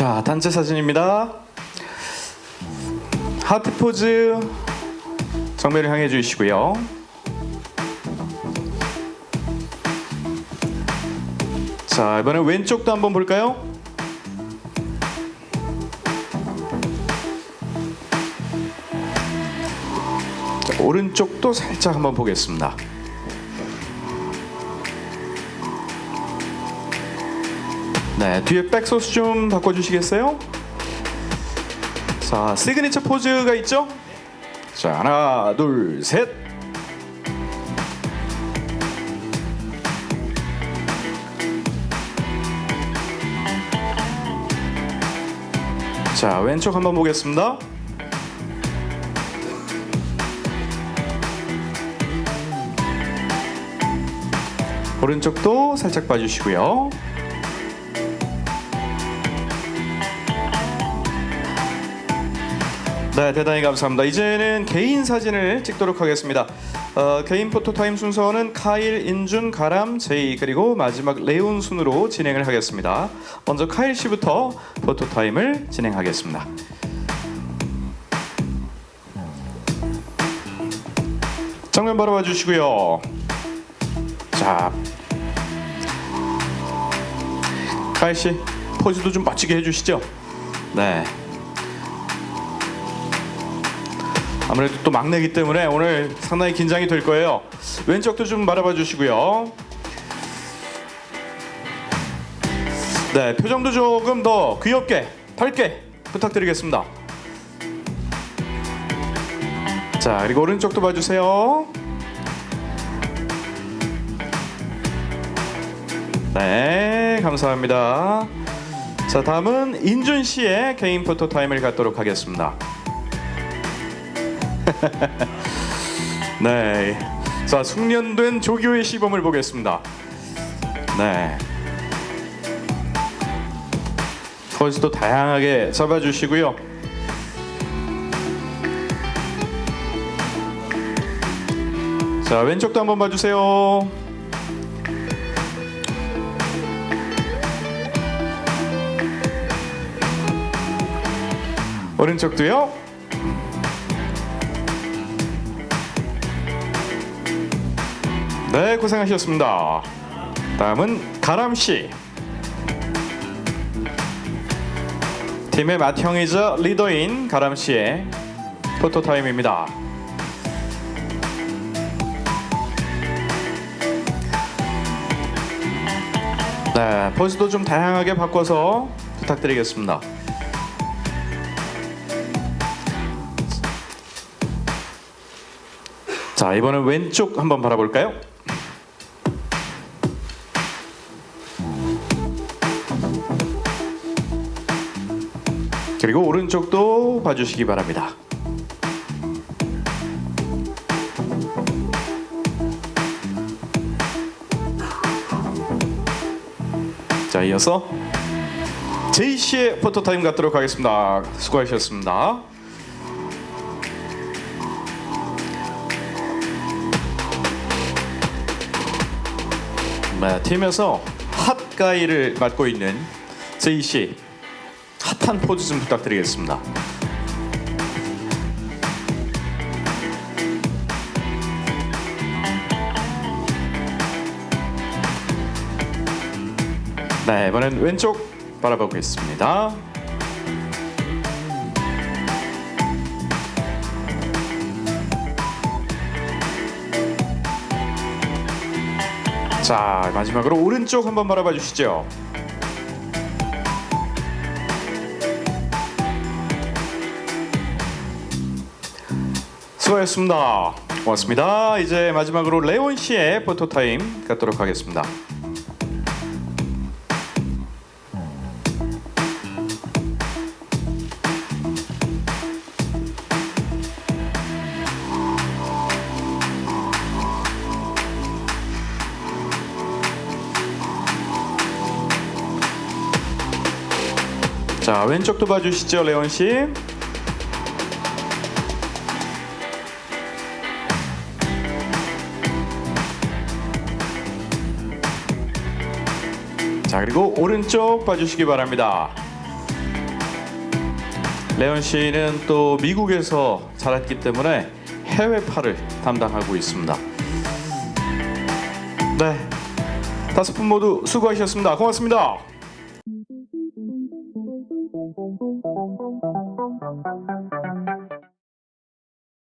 자, 단체 사진입니다. 하트 포즈 정면을 향해 주시고요. 자, 이번엔 왼쪽도 한번 볼까요? 자, 오른쪽도 살짝 한번 보겠습니다. 네, 뒤에 백소스 좀 바꿔주시겠어요? 자, 시그니처 포즈가 있죠? 자, 하나, 둘, 셋. 자, 왼쪽 한번 보겠습니다. 오른쪽도 살짝 봐주시고요. 네, 대단히 감사합니다. 이제는 개인 사진을 찍도록 하겠습니다. 어, 개인 포토타임 순서는 카일, 인준, 가람, 제이 그리고 마지막 레온 순으로 진행을 하겠습니다. 먼저 카일 씨부터 포토타임을 진행하겠습니다. 정면 바로 봐주시고요. 자, 카일 씨 포즈도 좀 멋지게 해주시죠. 네. 아무래도 또 막내기 때문에 오늘 상당히 긴장이 될 거예요. 왼쪽도 좀 바라봐 주시고요. 네, 표정도 조금 더 귀엽게, 밝게 부탁드리겠습니다. 자, 그리고 오른쪽도 봐주세요. 네, 감사합니다. 자, 다음은 인준 씨의 개인 포토 타임을 갖도록 하겠습니다. 네. 자, 숙련된 조교의 시범을 보겠습니다. 네. 포즈도 다양하게 잡아주시고요. 자, 왼쪽도 한번 봐주세요. 오른쪽도요. 네, 고생하셨습니다. 다음은 가람 씨. 팀의 맏형이자 리더인 가람 씨의 포토 타임입니다. 네, 포즈도 좀 다양하게 바꿔서 부탁드리겠습니다. 자, 이번엔 왼쪽 한번 바라볼까요? 그리고 오른쪽도 봐주시기 바랍니다. 자, 이어서 제이 씨의 포토 타임 갖도록 하겠습니다. 수고하셨습니다. 네, 팀에서 핫가이를 맡고 있는 제이 씨 핫한 포즈 좀 부탁드리겠습니다. 네, 이번엔 왼쪽 바라보겠습니다. 자, 마지막으로 오른쪽 한번 바라봐 주시죠. 수고하셨습니다. 고맙습니다. 이제 마지막으로 레온 씨의 포토 타임 갖도록 하겠습니다. 자, 왼쪽도 봐주시죠, 레온 씨. 그리고 오른쪽 봐주시기 바랍니다. 레온 씨는 또 미국에서 자랐기 때문에 해외파를 담당하고 있습니다. 네, 다섯 분 모두 수고하셨습니다. 고맙습니다.